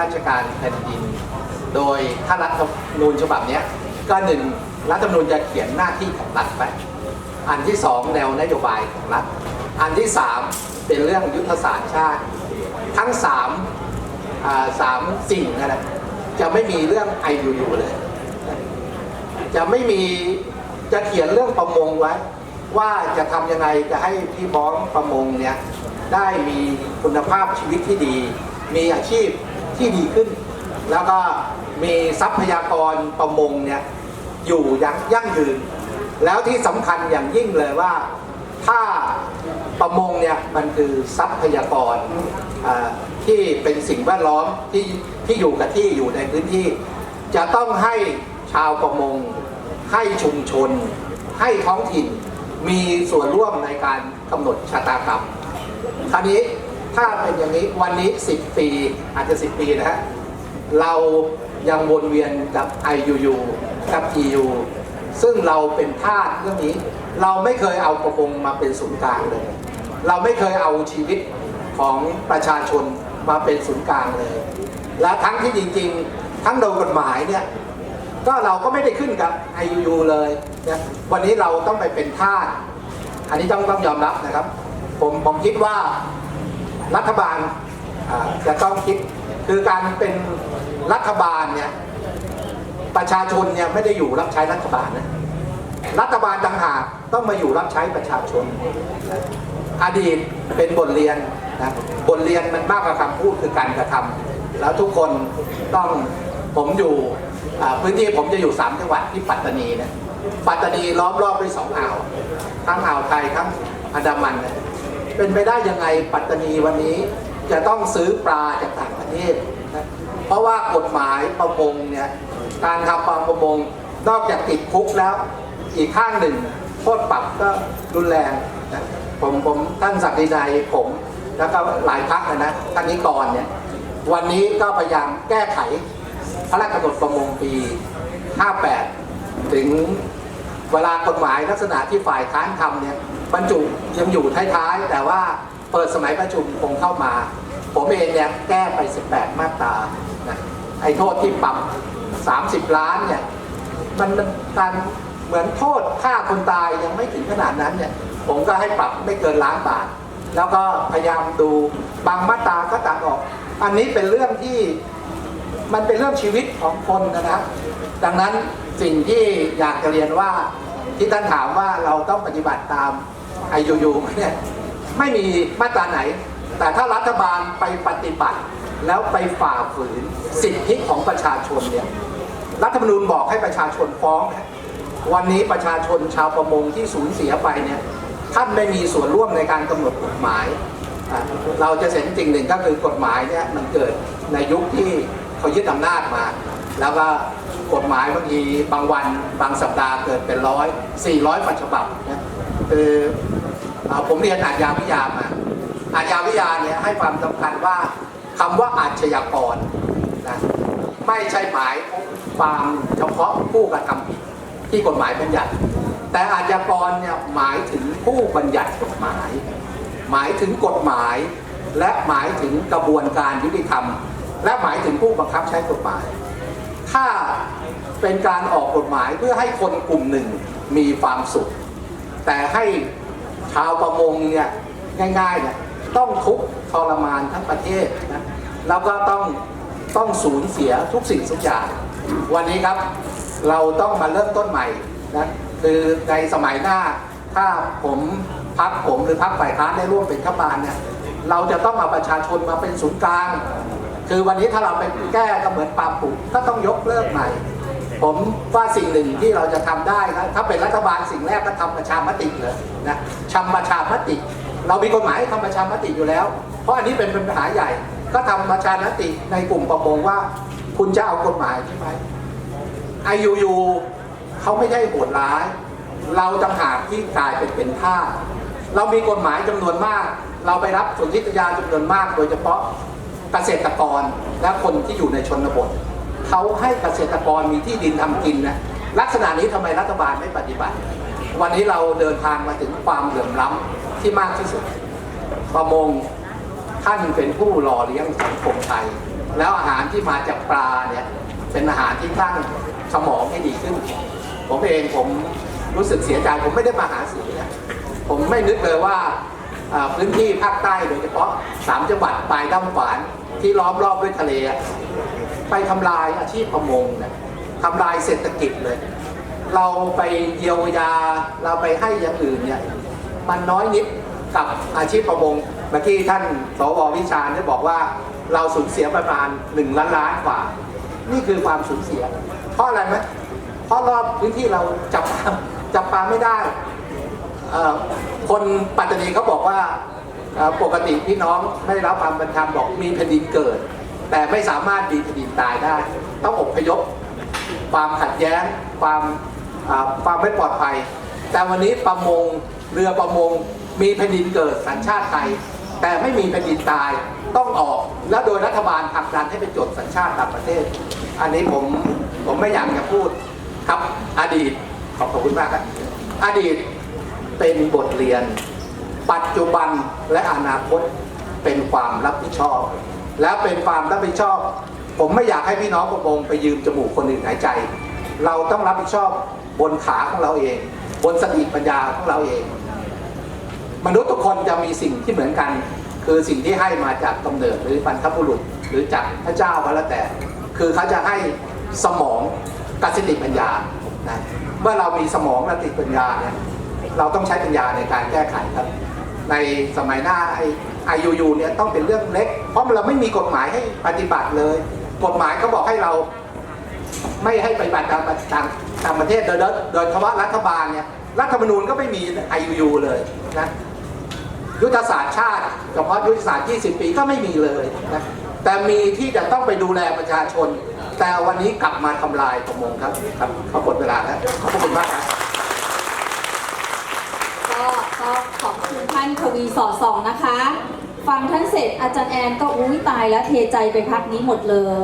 ราชการแผ่นดิน โดยถ้ารัฐธรรมนูญฉบับนี้ก็หนึ่งรัฐธรรมนูญจะเขียนหน้าที่ของรัฐไปอันที่สองแนวนโยบายของรัฐ อันที่สามเป็นเรื่องยุทธศาสตร์ชาติ ทั้งสามสามสิ่งนั่นะจะไม่มีเรื่อง IUU เลย จะไม่มีจะเขียนเรื่องประมงไว้ ว่าจะทำยังไงจะให้พี่น้องประมงเนี่ยได้มีคุณภาพชีวิตที่ดี มีอาชีพ ที่ดีขึ้น แล้วก็มีทรัพยากรประมงเนี่ยอยู่อยังยั่งยืน แล้วที่สำคัญอย่างยิ่งเลยว่าถ้าประมงเนี่ยมันคือทรัพยากรที่เป็นสิ่งแวดล้อมที่ที่อยู่กับที่อยู่ในพื้นที่ จะต้องให้ชาวประมง ให้ชุมชน ให้ท้องถิ่นมีส่วนร่วมในการกำหนดชะตากรรมคราวนี้ ถ้าเป็นอย่างนี้วันนี้ 10 ปีอาจจะ 10 ปีนะฮะเรายังวนเวียนกับ IUU กับ EU ซึ่งเราเป็นทาสเรื่องนี้ เราไม่เคยเอาประมงมาเป็นศูนย์กลางเลย เราไม่เคยเอาชีวิตของประชาชนมาเป็นศูนย์กลางเลย และทั้งที่จริง ๆ ทั้งโดยกฎหมายเนี่ยก็เราก็ไม่ได้ขึ้นกับ IUU เลยนะวันนี้เราต้องไปเป็นทาสอันนี้ต้องต้องยอมรับนะครับ ผมผมคิดว่า รัฐบาลจะต้องคิดคือการเป็นรัฐบาลเนี่ยประชาชนเนี่ยไม่ได้อยู่รับใช้รัฐบาลนะรัฐบาลต่างหากต้องมาอยู่รับใช้ประชาชน อดีตเป็นบทเรียนนะบทเรียนมันมากกว่าคำพูดคือการกระทำแล้วทุกคนต้องผมอยู่พื้นที่ผมจะอยู่สามจังหวัดที่ปัตตานีนะปัตตานีล้อมรอบด้วยสองอ่าวทั้งอ่าวไทยทั้งอันดามันนะ เป็นไปได้ยังไงปัตตานีวันนี้จะต้องซื้อปลาจากต่างประเทศนะเพราะว่ากฎหมายประมงเนี่ยการทำปลาประมงนอกจากติดคุกแล้ว อีกข้างหนึ่งโทษปรับก็รุนแรงนะผมผมท่านศักดินายผมแล้วก็หลายพักนะนะท่านนิกรเนี่ยวันนี้ก็พยายามแก้ไขพระราชกำหนดประมงปี 58 ถึงเวลากฎหมายลักษณะที่ฝ่ายค้านทำเนี่ย บรรจุยังอยู่ท้ายๆ แต่ว่าเปิดสมัยประชุมคงเข้ามา ผมเองเนี่ยแก้ไป 18 มาตรานะไอ้โทษที่ปรับ 30 ล้านเนี่ยมันการเหมือนโทษฆ่าคนตายยังไม่ถึงขนาดนั้นเนี่ยผมก็ให้ปรับไม่เกินล้านบาท แล้วก็พยายามดูบางมาตราก็ตัดออก อันนี้เป็นเรื่องที่มันเป็นเรื่องชีวิตของคนนะครับ ดังนั้นสิ่งที่อยากจะเรียนว่าที่ท่านถามว่าเราต้องปฏิบัติตาม ไอยูยูเนี่ยไม่มีมาตราไหน แต่ถ้ารัฐบาลไปปฏิบัติ แล้วไปฝ่าฝืนสิทธิของประชาชนเนี่ยรัฐธรรมนูญบอกให้ประชาชนฟ้อง วันนี้ประชาชนชาวประมงที่สูญเสียไปเนี่ยท่านไม่มีส่วนร่วมในการกำหนดกฎหมาย เราจะเห็นจริงหนึ่งก็คือกฎหมายเนี่ยมันเกิดในยุคที่เขายึดอำนาจมา แล้วก็กฎหมายบางทีบางวันบางสัปดาห์เกิดเป็นร้อยสี่ร้อยฉบับนะคืออ ผมเรียนอาชญาวิทยามาอาชญาวิทยาเนี่ยให้ความสำคัญว่าคำว่าอาชญากรนะไม่ใช่หมายความเฉพาะผู้กระทำผิดที่กฎหมายบัญญัติ แต่อาชญากรเนี่ยหมายถึงผู้บัญญัติกฎหมาย หมายถึงกฎหมาย และหมายถึงกระบวนการยุติธรรม และหมายถึงผู้บังคับใช้กฎหมาย ถ้าเป็นการออกกฎหมายเพื่อให้คนกลุ่มหนึ่งมีความสุข แต่ให้ ชาวประมงเนี่ยง่ายๆเนี่ยต้องทุกข์ทรมานทั้งประเทศนะแล้วก็ต้องต้องสูญเสียทุกสิ่งทุกอย่าง วันนี้ครับเราต้องมาเริ่มต้นใหม่นะคือในสมัยหน้าถ้าผมพักผมหรือพักฝ่ายค้านได้ร่วมเป็นรัฐบาลเนี่ยเราจะต้องเอาประชาชนมาเป็นศูนย์กลาง คือวันนี้ถ้าเราไปแก้ก็เหมือนปาปุกก็ต้องยกเลิกใหม่ ผมว่าสิ่งหนึ่งที่เราจะทำได้นะถ้าเป็นรัฐบาลสิ่งแรกก็ทำประชามติเลยนะทำประชามติ เรามีกฎหมายให้ทำประชามติอยู่แล้ว เพราะอันนี้เป็นปัญหาใหญ่ ก็ทำประชามติในกลุ่มประมงว่า คุณจะเอากฎหมายใช่ไหมไอยูยูเขาไม่ได้โหดร้าย เราต่างหากที่กลายเป็นเป็นท่าเรามีกฎหมายจำนวนมาก เราไปรับสนธิสัญญาจำนวนมาก โดยเฉพาะเกษตรกรและคนที่อยู่ในชนบท เขาให้เกษตรกรมีที่ดินทำกินนะลักษณะนี้ทำไมรัฐบาลไม่ปฏิบัติ วันนี้เราเดินทางมาถึงความเหลื่อมล้ำที่มากที่สุด ประมงท่านเป็นผู้หล่อเลี้ยงสังคมไทย แล้วอาหารที่มาจากปลาเนี่ยเป็นอาหารที่สร้างสมองให้ดีขึ้น ผมเองผมรู้สึกเสียใจผมไม่ได้มาหาเสียงนะผมไม่นึกเลยว่าพื้นที่ภาคใต้โดยเฉพาะสามจังหวัดปลายด้ามขวานที่ล้อมรอบด้วยทะเล ไปทำลายอาชีพประมงนะทำลายเศรษฐกิจเลย เราไปเยียวยาเราไปให้อย่างอื่นเนี่ยมันน้อยนิดกับอาชีพประมงเมื่อกี้ท่านสววิชาญได้บอกว่าเราสูญเสียประมาณ1ล้านล้านกว่า นี่คือความสูญเสีย เพราะอะไรไหมเพราะรอบพื้นที่เราจับปลาจับปลาไม่ได้ คนปัตตานีเขาบอกว่าปกติพี่น้องไม่ได้รับความเป็นธรรมบอกมีแผ่นดินเกิด แต่ไม่สามารถดีแผ่นดินตายได้ ต้องอบพยพความขัดแย้งความความไม่ปลอดภัย แต่วันนี้ประมงเรือประมงมีแผ่นดินเกิดสัญชาติไทย แต่ไม่มีแผ่นดินตายต้องออก แล้วโดยรัฐบาลผลักดันให้ไปจดสัญชาติต่างประเทศ อันนี้ผมผมไม่อยากจะพูดครับอดีตขอบคุณมากครับอดีตเป็นบทเรียน ปัจจุบันและอนาคตเป็นความรับผิดชอบ แล้วเป็นความรับผิดชอบ ผมไม่อยากให้พี่น้องประมงไปยืมจมูกคนอื่นหายใจ เราต้องรับผิดชอบบนขาของเราเอง บนสติปัญญาของเราเอง มนุษย์ทุกคนจะมีสิ่งที่เหมือนกัน คือสิ่งที่ให้มาจากกำเนิดหรือบรรพบุรุษหรือจากพระเจ้าก็แล้วแต่ คือเขาจะให้สมองกับสติปัญญานะเมื่อเรามีสมองและสติปัญญาเนี่ยเราต้องใช้ปัญญาในการแก้ไขครับ ในสมัยหน้าไอ ไอยูยูเนี่ยต้องเป็นเรื่องเล็ก เพราะเราไม่มีกฎหมายให้ปฏิบัติเลย กฎหมายก็บอกให้เราไม่ให้ปฏิบัติตามตามตามประเทศโดยโดยโดยเฉพารัฐบาลเนี่ยรัฐธรรมนูญก็ไม่มี IUU เลยนะยุทธศาสตร์ชาติเฉพาะยุทธศาสตร์ 20 ปีก็ไม่มีเลยนะแต่มีที่จะต้องไปดูแลประชาชน แต่วันนี้กลับมาทำลายประมงครับครับเขาหมดเวลาแล้วขอบคุณมากครับ ก็ขอบคุณท่านทวีสอดส่องนะคะ ฟังท่านเสร็จอาจารย์แอนก็อุ้ยตายแล้วเทใจไปพักนี้หมดเลย